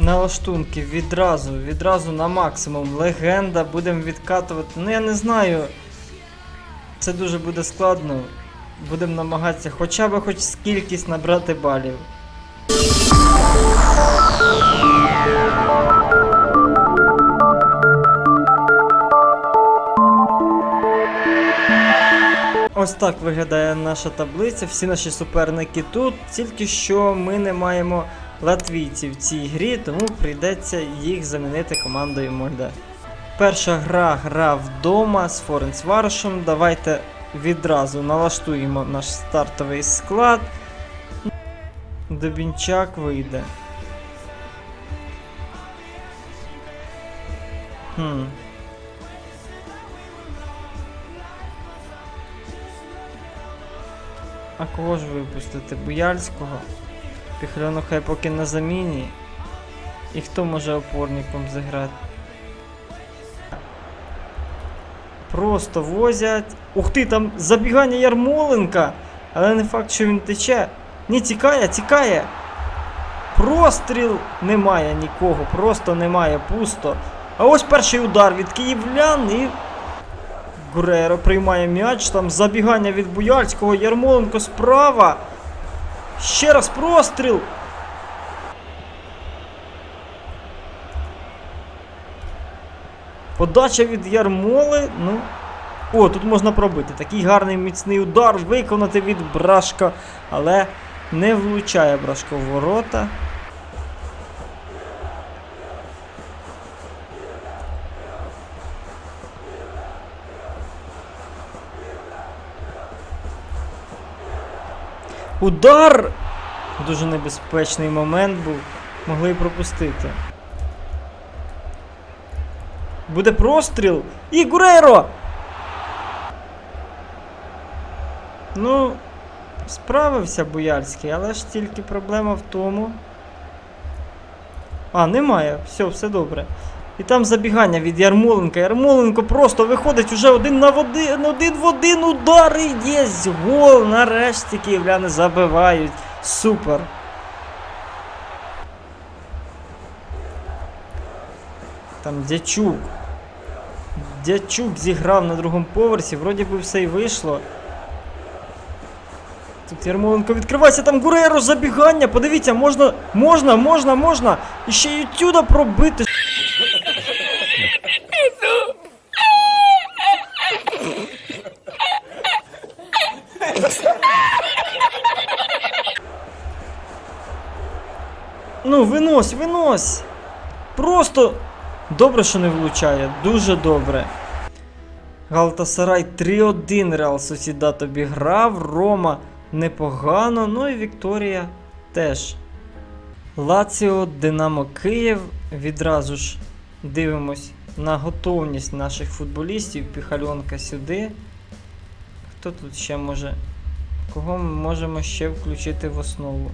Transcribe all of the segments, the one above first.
налаштунки відразу, відразу на максимум. Легенда, будемо відкатувати. Ну я не знаю. Це дуже буде складно. Будемо намагатися хоча б хоч скількись набрати балів. Ось так виглядає наша таблиця. Всі наші суперники тут. Тільки що ми не маємо латвійців в цій грі, тому прийдеться їх замінити командою Мольда. Перша гра гра вдома з Форенсваршем. Давайте відразу налаштуємо наш стартовий склад. Дубінчак вийде. Хм. А кого ж випустити? Буяльського? Піхльону хай поки на заміні. І хто може опорником зіграти? Просто возять. Ух ти, там забігання Ярмоленка! Але не факт, що він тече. Ні, тікає, тікає. Простріл немає нікого, просто немає, пусто. А ось перший удар від київлян і Гуреро приймає м'яч, там забігання від Буяльського, Ярмоленко справа. Ще раз простріл. Подача від Ярмоли. Ну. О, тут можна пробити. Такий гарний міцний удар виконати від Брашка, але не влучає Брашко в ворота. Удар! Дуже небезпечний момент був. Могли й пропустити. Буде простріл. І Гуреро! Ну, справився Буяльський, але ж тільки проблема в тому. А, немає. Все, все добре. І там забігання від Ярмоленка. Ярмоленко просто виходить уже один на один, один в один удар і є гол. Нарешті київляни забивають. Супер. Там Дячук. Дячук зіграв на другому поверсі, вроді би все й вийшло. Тут Ярмоленко відкривається, там Гуреро забігання. Подивіться, можна, можна, можна, можна. І ще й отсюда пробити. Ну, винось, винось. Просто добре, що не влучає. Дуже добре. Галтасарай 3-1 Реал Сосідат обіграв. Рома непогано. Ну і Вікторія теж. Лаціо, Динамо Київ. Відразу ж дивимось на готовність наших футболістів. Піхальонка сюди. Хто тут ще може? Кого ми можемо ще включити в основу?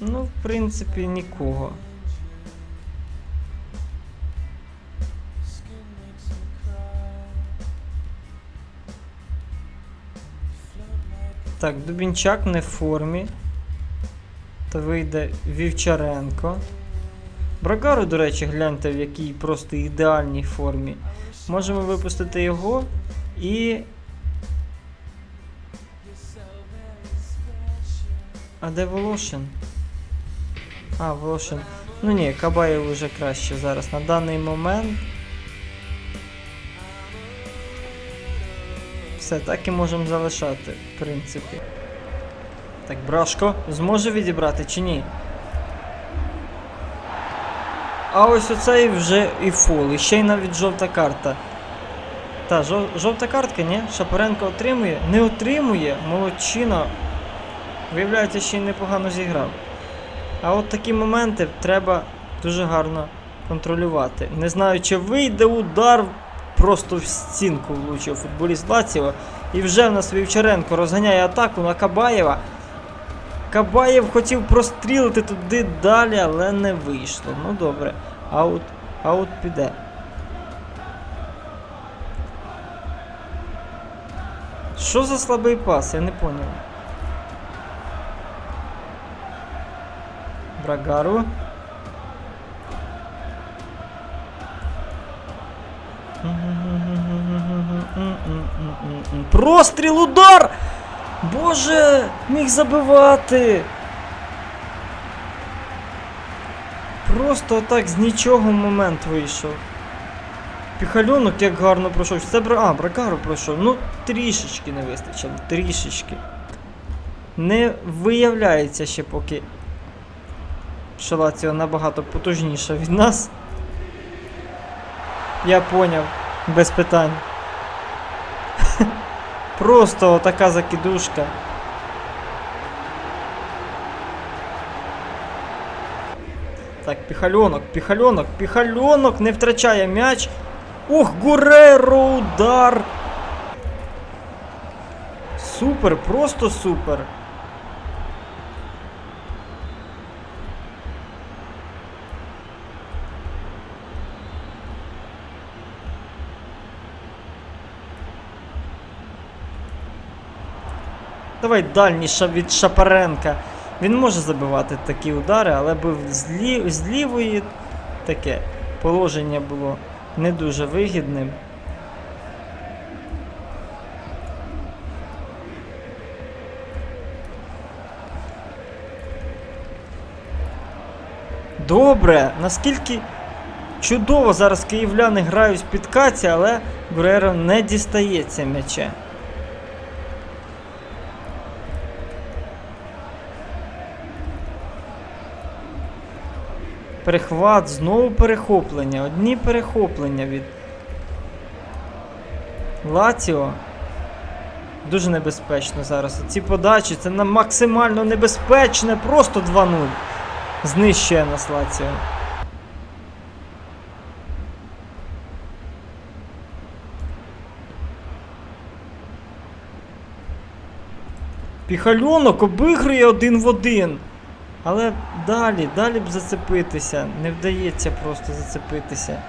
Ну, в принципі, нікого. Так, Дубінчак не в формі. То вийде Вівчаренко. Брагару, до речі, гляньте, в якій просто ідеальній формі. Можемо випустити його і. А де Волошин? А, Волошин. Ну ні, Кабаєв уже краще зараз на даний момент. Все, так і можемо залишати, в принципі. Так, Брашко зможе відібрати чи ні? А ось оцей вже і фол, і ще й навіть жовта карта. Та, жов, жовта картка, ні? Шапаренко отримує? Не отримує, молодчина. Виявляється, ще й непогано зіграв. А от такі моменти треба дуже гарно контролювати. Не знаю, чи вийде удар, просто в стінку влучив футболіст Лаціо. І вже в нас Вівчаренко розганяє атаку на Кабаєва. Кабаєв хотів прострілити туди далі, але не вийшло. Ну добре. Аут, аут піде. Що за слабий пас? Я не поняв. Брагару. Простріл удар! Боже, міг забивати! Просто так з нічого момент вийшов. Піхальонок як гарно пройшов. Це бра... А, Бракару пройшов. Ну, трішечки не вистачило. Трішечки. Не виявляється ще поки. Що Лаціо набагато потужніша від нас. Я поняв. Без питань. Просто така закидушка. Так, піхальонок, піхальонок, піхальонок не втрачає м'яч. Ух, Гуреро, удар. Супер, просто супер. Давай дальніше від Шапаренка. Він може забивати такі удари, але б з, лі... з лівої таке положення було не дуже вигідним. Добре, наскільки чудово зараз київляни грають в підкаті, але Гуреро не дістається м'яча. Перехват, знову перехоплення. Одні перехоплення від Лаціо. Дуже небезпечно зараз. Ці подачі це на максимально небезпечне. Просто 2-0. Знищує нас Лаціо. Піхальонок обігрує один в один. Але далі, далі б зацепитися. Не вдається просто зацепитися.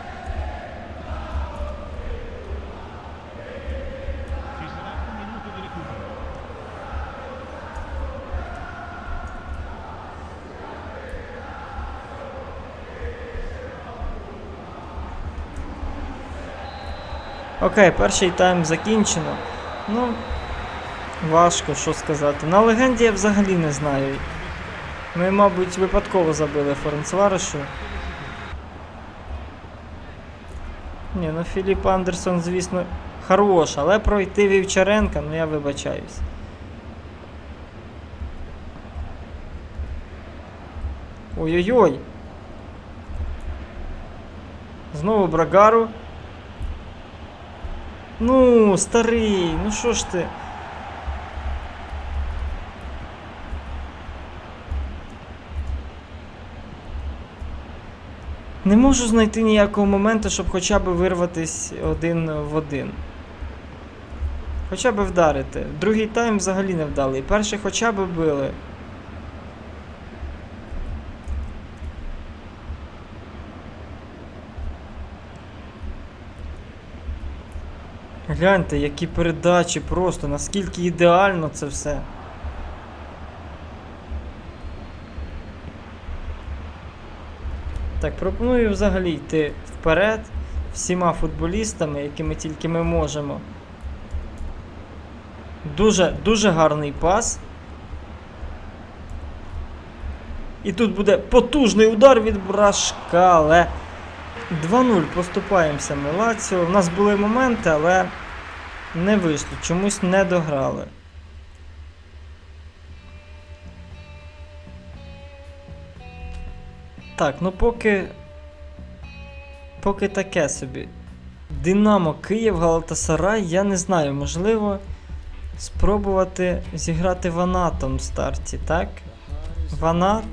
Окей, перший тайм закінчено. Ну, важко що сказати. На легенді я взагалі не знаю. Ми, мабуть, випадково забили Ференцварешу. Ні, ну Філіп Андерсон, звісно, хорош, але пройти Вівчаренка, ну я вибачаюсь. Ой-ой-ой. Знову Брагару. Ну, старий, ну що ж ти? Не можу знайти ніякого моменту, щоб хоча б вирватись один в один. Хоча б вдарити. Другий тайм взагалі не вдалий. Перший хоча б били. Гляньте, які передачі просто, наскільки ідеально це все. Так, пропоную взагалі йти вперед всіма футболістами, якими тільки ми можемо. Дуже, дуже гарний пас. І тут буде потужний удар від брашка, але 2-0 поступаємося ми Лаціо. У нас були моменти, але не вийшло, чомусь не дограли. Так, ну поки. Поки таке собі. Динамо Київ, Галатасарай, я не знаю, можливо, спробувати зіграти ванатом в старті, так? Ванат.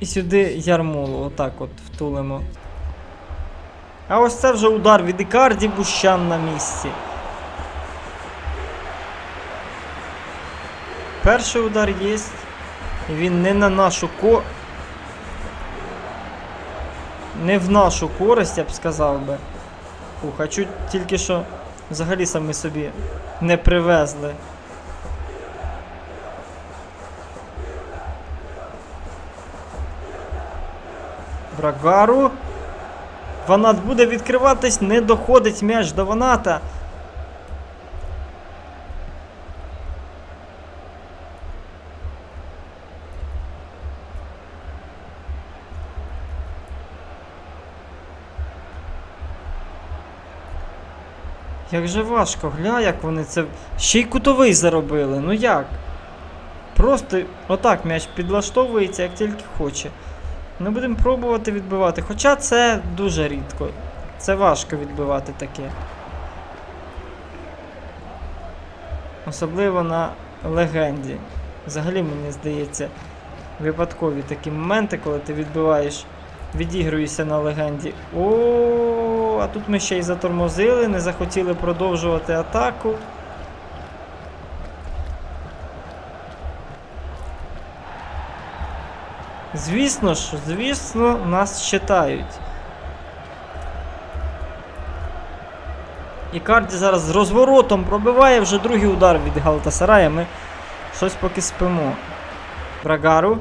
І сюди ярмолу, отак от втулимо. А ось це вже удар від Ікарді Бущан на місці. Перший удар є. Він не на нашу ко... Не в нашу користь, я б сказав би. Фух, а тільки що взагалі самі собі не привезли. Брагару. Ванат буде відкриватись, не доходить м'яч до Ваната. Як же важко, гля, як вони це. Ще й кутовий заробили. Ну як? Просто отак м'яч підлаштовується, як тільки хоче. Ми будемо пробувати відбивати. Хоча це дуже рідко. Це важко відбивати таке. Особливо на легенді. Взагалі, мені здається, випадкові такі моменти, коли ти відбиваєш, відігруєшся на легенді. О, а тут ми ще й затормозили, не захотіли продовжувати атаку. Звісно ж, звісно, нас читають. Ікарді зараз з розворотом пробиває вже другий удар від Галтасарая. Ми щось поки спимо. Брагару.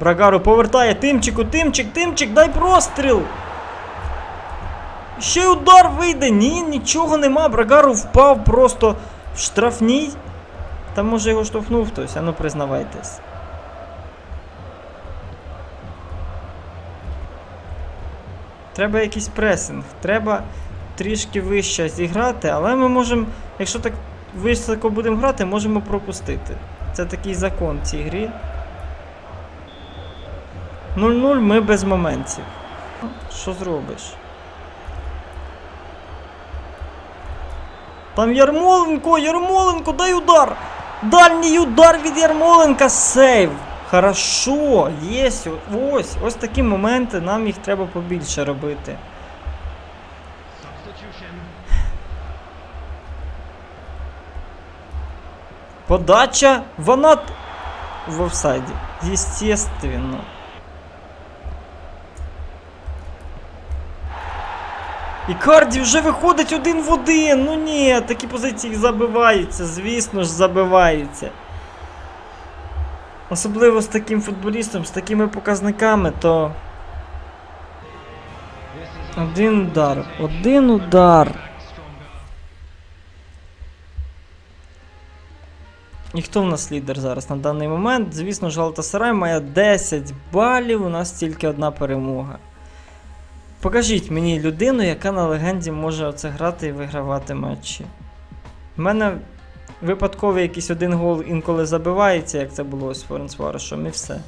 Брагару повертає Тимчику, Тимчик, Тимчик, дай простріл! Ще й удар вийде. Ні, нічого нема. Брагару впав просто в штрафній. Там може його штовхнув хтось, а ну признавайтесь. Треба якийсь пресинг, треба трішки вище зіграти, але ми можемо, якщо так високо будемо грати, можемо пропустити. Це такий закон в цій грі. 0-0 ми без моментів. Що зробиш? Там Ярмоленко, Ярмоленко, дай удар! Дальній удар від Ярмоленка, сейв! Хорошо, єсть, ось, ось такі моменти, нам їх треба побільше робити. Подача, вона в офсайді. Естественно. Ікарді вже виходить один в один. Ну ні, такі позиції забиваються, звісно ж, забиваються. Особливо з таким футболістом, з такими показниками, то один удар, один удар. І хто в нас лідер зараз на даний момент? Звісно, Жалтасарай має 10 балів, у нас тільки одна перемога. Покажіть мені людину, яка на легенді може оце грати і вигравати матчі. У мене випадковий якийсь один гол інколи забивається, як це було з Форенсваришем, і все.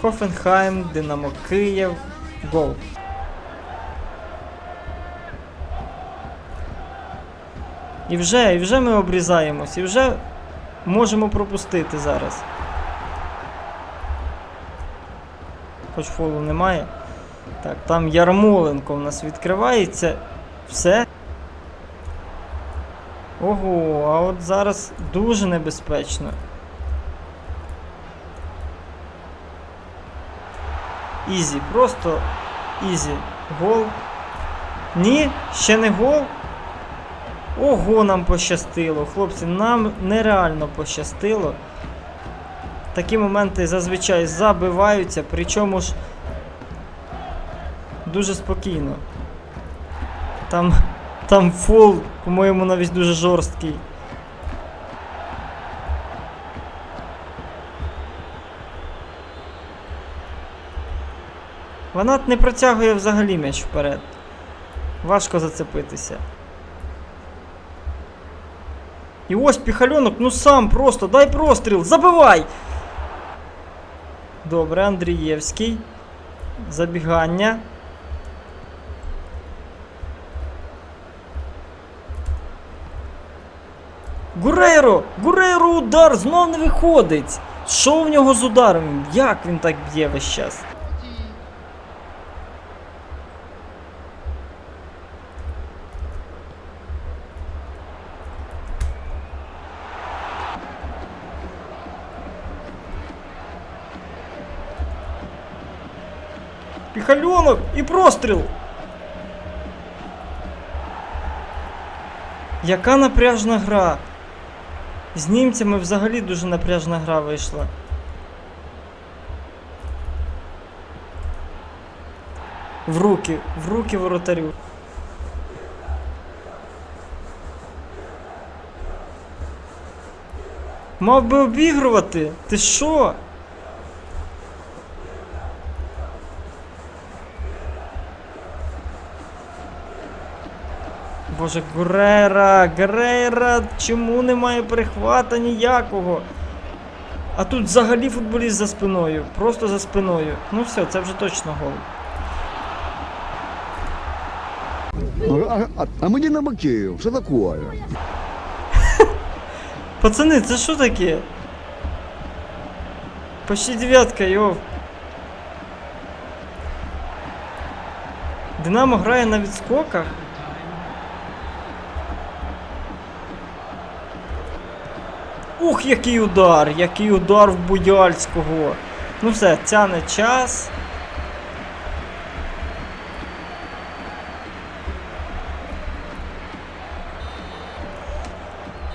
Хофенхайм, Динамо Київ, гол. І вже, і вже ми обрізаємось, і вже можемо пропустити зараз. Хоч фолу немає. Так, там Ярмоленко в нас відкривається. Все. Ого, а от зараз дуже небезпечно. Ізі, просто ізі. Гол. Ні, ще не гол. Ого, нам пощастило, хлопці, нам нереально пощастило. Такі моменти зазвичай забиваються, причому ж дуже спокійно. Там, там фол, по-моєму, навіть дуже жорсткий. Ванат не протягує взагалі м'яч вперед. Важко зацепитися. І ось піхальонок, ну сам просто, дай простріл, забивай! Добре, Андрієвський. Забігання. Гурейро! Гурейро удар! Знов не виходить! Що в нього з ударом? Як він так б'є весь час? Піхальонок і простріл! Яка напряжна гра? З німцями взагалі дуже напряжна гра вийшла. В руки, в руки воротарю. Мав би обігрувати. Ти що? Боже, Гурера, Грейра, чому немає перехвата ніякого? А тут взагалі футболіст за спиною, просто за спиною. Ну все, це вже точно гол. А, а, а мы не на Макеев, что такое? Пацани, це що таке? Почти дев'ятка, йов. Динамо грає на відскоках. Ух, який удар! Який удар в Буяльського. Ну все, тяне час.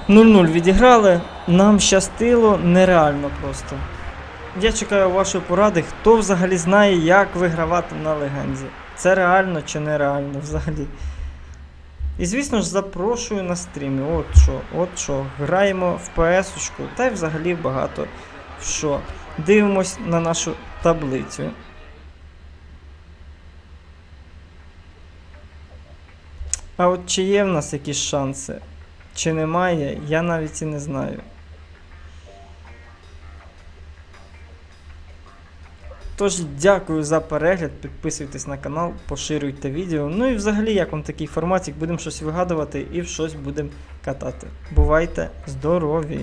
Нуль-нуль відіграли. Нам щастило нереально просто. Я чекаю вашої поради, хто взагалі знає, як вигравати на легенді. Це реально чи нереально взагалі. І звісно ж запрошую на стрімі. От що, от що. Граємо в ps та й взагалі багато що. Дивимось на нашу таблицю. А от чи є в нас якісь шанси? Чи немає, я навіть і не знаю. Тож дякую за перегляд, підписуйтесь на канал, поширюйте відео. Ну і взагалі, як вам такий форматик, будемо щось вигадувати і щось будемо катати. Бувайте здорові!